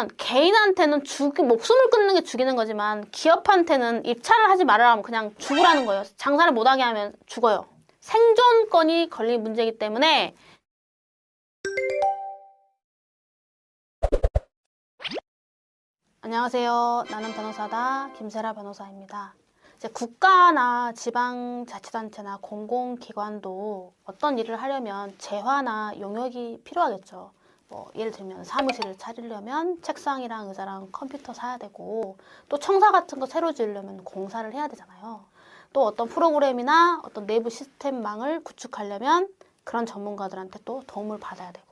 왜냐면 개인한테는 죽 목숨을 끊는 게 죽이는 거지만 기업한테는 입찰을 하지 말아라면 그냥 죽으라는 거예요. 장사를 못하게 하면 죽어요. 생존권이 걸린 문제이기 때문에 안녕하세요. 나는 변호사다. 김세라 변호사입니다. 이제 국가나 지방자치단체나 공공기관도 어떤 일을 하려면 재화나 용역이 필요하겠죠. 뭐 예를 들면 사무실을 차리려면 책상이랑 의자랑 컴퓨터 사야 되고 또 청사 같은 거 새로 지으려면 공사를 해야 되잖아요. 또 어떤 프로그램이나 어떤 내부 시스템망을 구축하려면 그런 전문가들한테 또 도움을 받아야 되고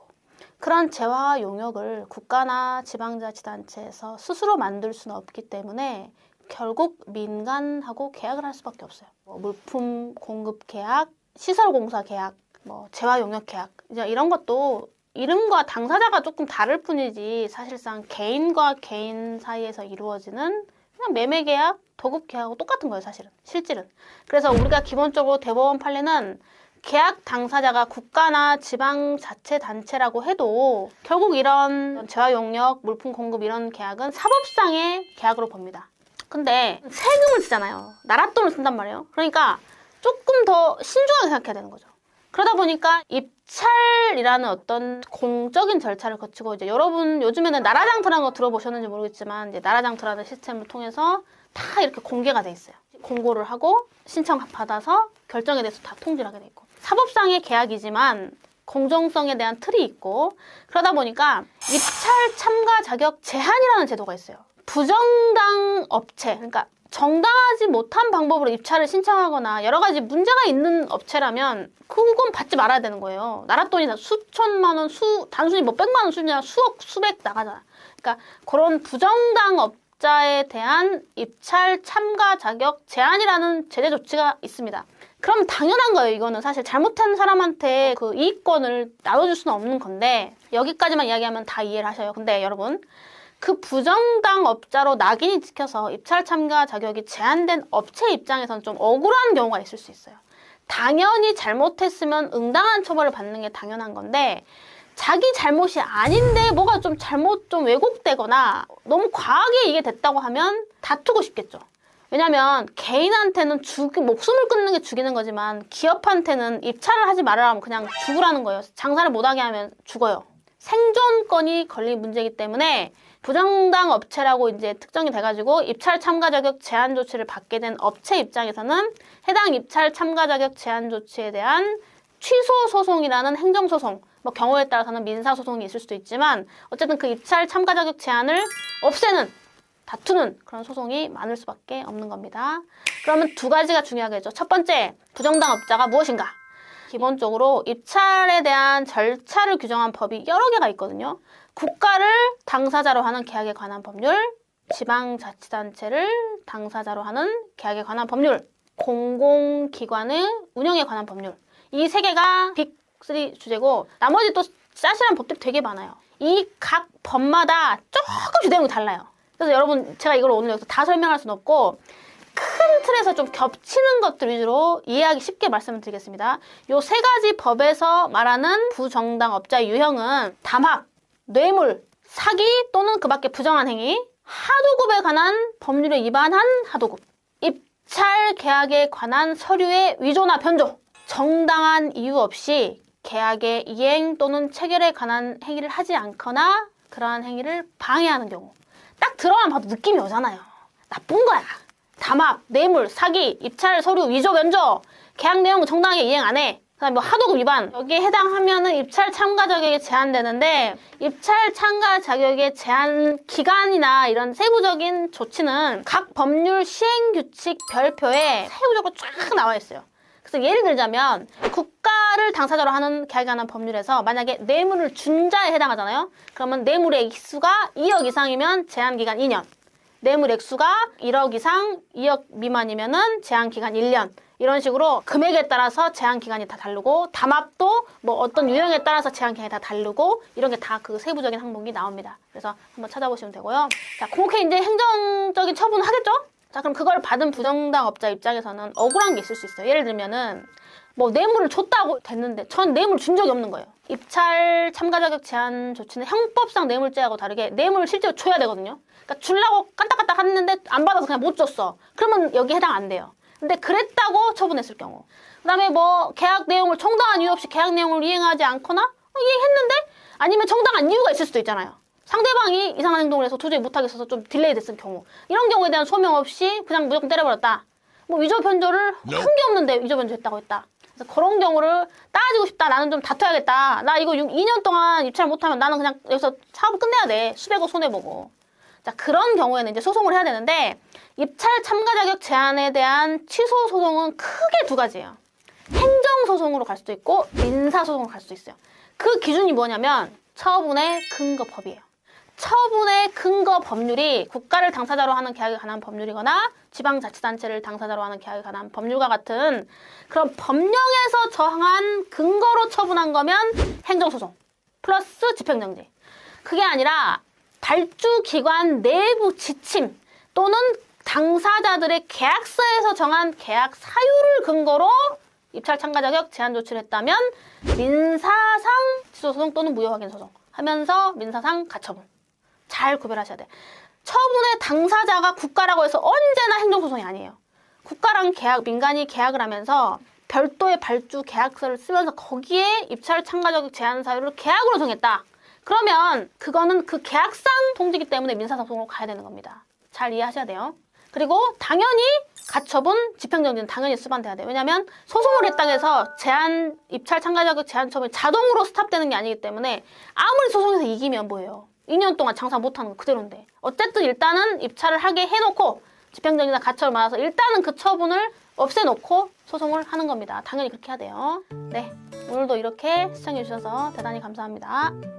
그런 재화 용역을 국가나 지방자치단체에서 스스로 만들 수는 없기 때문에 결국 민간하고 계약을 할 수밖에 없어요. 뭐 물품 공급 계약, 시설 공사 계약, 뭐 재화 용역 계약 이런 것도 이름과 당사자가 조금 다를 뿐이지 사실상 개인과 개인 사이에서 이루어지는 그냥 매매 계약, 도급 계약하고 똑같은 거예요, 사실은. 실질은. 그래서 우리가 기본적으로 대법원 판례는 계약 당사자가 국가나 지방자치단체라고 해도 결국 이런 재화 용역, 물품 공급 이런 계약은 사법상의 계약으로 봅니다. 근데 세금을 쓰잖아요. 나라 돈을 쓴단 말이에요. 그러니까 조금 더 신중하게 생각해야 되는 거죠. 그러다 보니까 입찰이라는 어떤 공적인 절차를 거치고 이제 여러분 요즘에는 나라장터라는 거 들어보셨는지 모르겠지만 이제 나라장터라는 시스템을 통해서 다 이렇게 공개가 돼 있어요. 공고를 하고 신청 받아서 결정에 대해서 다 통지를 하게 돼 있고 사법상의 계약이지만 공정성에 대한 틀이 있고 그러다 보니까 입찰 참가 자격 제한이라는 제도가 있어요. 부정당 업체 그러니까 정당하지 못한 방법으로 입찰을 신청하거나 여러 가지 문제가 있는 업체라면 그건 받지 말아야 되는 거예요. 나라 돈이 다 수천만 원, 수 단순히 뭐 백만 원 수준이나 수억, 수백 나가잖아. 그러니까 그런 부정당 업자에 대한 입찰 참가 자격 제한이라는 제재 조치가 있습니다. 그럼 당연한 거예요. 이거는 사실 잘못한 사람한테 그 이익권을 나눠줄 수는 없는 건데 여기까지만 이야기하면 다 이해를 하셔요. 근데 여러분 그 부정당 업자로 낙인이 찍혀서 입찰 참가 자격이 제한된 업체 입장에서는 좀 억울한 경우가 있을 수 있어요. 당연히 잘못했으면 응당한 처벌을 받는 게 당연한 건데 자기 잘못이 아닌데 뭐가 좀 잘못 좀 왜곡되거나 너무 과하게 이게 됐다고 하면 다투고 싶겠죠. 왜냐면 개인한테는 죽 목숨을 끊는 게 죽이는 거지만 기업한테는 입찰을 하지 말아라면 그냥 죽으라는 거예요. 장사를 못하게 하면 죽어요. 생존권이 걸린 문제이기 때문에 부정당 업체라고 이제 특정이 돼가지고 입찰 참가 자격 제한 조치를 받게 된 업체 입장에서는 해당 입찰 참가 자격 제한 조치에 대한 취소 소송이라는 행정 소송, 뭐 경우에 따라서는 민사 소송이 있을 수도 있지만 어쨌든 그 입찰 참가 자격 제한을 없애는 다투는 그런 소송이 많을 수밖에 없는 겁니다. 그러면 두 가지가 중요하겠죠. 첫 번째, 부정당 업자가 무엇인가? 기본적으로 입찰에 대한 절차를 규정한 법이 여러 개가 있거든요. 국가를 당사자로 하는 계약에 관한 법률, 지방자치단체를 당사자로 하는 계약에 관한 법률, 공공기관의 운영에 관한 법률. 이 세 개가 빅3 주제고 나머지 또 짜실한 법들이 되게 많아요. 이 각 법마다 조금씩 내용이 달라요. 그래서 여러분 제가 이걸 오늘 여기서 다 설명할 수는 없고 큰 틀에서 좀 겹치는 것들 위주로 이해하기 쉽게 말씀을 드리겠습니다. 요 세 가지 법에서 말하는 부정당 업자의 유형은 담합, 뇌물, 사기 또는 그 밖에 부정한 행위, 하도급에 관한 법률에 위반한 하도급, 입찰 계약에 관한 서류의 위조나 변조, 정당한 이유 없이 계약의 이행 또는 체결에 관한 행위를 하지 않거나 그러한 행위를 방해하는 경우. 딱 들어만 봐도 느낌이 오잖아요. 나쁜 거야. 담합, 뇌물, 사기, 입찰 서류 위조 변조, 계약 내용 정당하게 이행 안 해. 그다음에 뭐 하도급 위반 여기에 해당하면은 입찰 참가 자격이 제한되는데 입찰 참가 자격의 제한 기간이나 이런 세부적인 조치는 각 법률 시행 규칙 별표에 세부적으로 쫙 나와 있어요. 그래서 예를 들자면 국가를 당사자로 하는 계약에 관한 법률에서 만약에 뇌물을 준 자에 해당하잖아요. 그러면 뇌물의 액수가 2억 이상이면 제한 기간 2년. 뇌물 액수가 1억 이상 2억 미만이면은 제한 기간 1년. 이런 식으로 금액에 따라서 제한 기간이 다 다르고 담합도 뭐 어떤 유형에 따라서 제한 기간이 다 다르고 이런 게 다 그 세부적인 항목이 나옵니다. 그래서 한번 찾아보시면 되고요. 자, 그렇게 이제 행정적인 처분을 하겠죠? 자, 그럼 그걸 받은 부정당 업자 입장에서는 억울한 게 있을 수 있어요. 예를 들면은 뭐 뇌물을 줬다고 됐는데 전 뇌물 준 적이 없는 거예요. 입찰 참가 자격 제한 조치는 형법상 뇌물죄하고 다르게 뇌물을 실제로 줘야 되거든요. 그러니까 주려고 깐딱깐딱 했는데 안 받아서 그냥 못 줬어. 그러면 여기 해당 안 돼요. 근데 그랬다고 처분했을 경우. 그다음에 뭐 계약 내용을 정당한 이유 없이 계약 내용을 이행하지 않거나 어, 이행했는데 아니면 정당한 이유가 있을 수도 있잖아요. 상대방이 이상한 행동을 해서 도저히 못하겠어서 좀 딜레이 됐을 경우 이런 경우에 대한 소명 없이 그냥 무조건 때려버렸다. 뭐 위조 변조를 한 게 없는데 위조 변조했다고 했다. 그래서 그런 경우를 따지고 싶다. 나는 좀 다퉈야겠다. 나 이거 2년 동안 입찰 못하면 나는 그냥 여기서 사업 끝내야 돼. 수백억 손해 보고. 자 그런 경우에는 이제 소송을 해야 되는데 입찰 참가 자격 제한에 대한 취소 소송은 크게 두 가지예요. 행정 소송으로 갈 수도 있고 민사 소송으로 갈 수도 있어요. 그 기준이 뭐냐면 처분의 근거 법이에요. 처분의 근거 법률이 국가를 당사자로 하는 계약에 관한 법률이거나 지방자치단체를 당사자로 하는 계약에 관한 법률과 같은 그런 법령에서 정한 근거로 처분한 거면 행정소송 플러스 집행정지. 그게 아니라 발주기관 내부 지침 또는 당사자들의 계약서에서 정한 계약 사유를 근거로 입찰 참가 자격 제한 조치를 했다면 민사상 취소 소송 또는 무효 확인 소송 하면서 민사상 가처분 잘 구별하셔야 돼. 처분의 당사자가 국가라고 해서 언제나 행정소송이 아니에요. 국가랑 계약, 민간이 계약을 하면서 별도의 발주 계약서를 쓰면서 거기에 입찰 참가 자격 제한 사유를 계약으로 정했다. 그러면 그거는 그 계약상 통지기 때문에 민사상 소송으로 가야 되는 겁니다. 잘 이해하셔야 돼요. 그리고 당연히 가처분, 집행정지는 당연히 수반돼야 돼요. 왜냐하면 소송을 했다고 해서 제한 입찰 참가 자격 제한 처분이 자동으로 스탑되는 게 아니기 때문에 아무리 소송에서 이기면 뭐예요? 2년 동안 장사 못하는 거 그대로인데 어쨌든 일단은 입찰을 하게 해놓고 집행정지나 가처를 받아서 일단은 그 처분을 없애놓고 소송을 하는 겁니다. 당연히 그렇게 해야 돼요. 네, 오늘도 이렇게 시청해주셔서 대단히 감사합니다.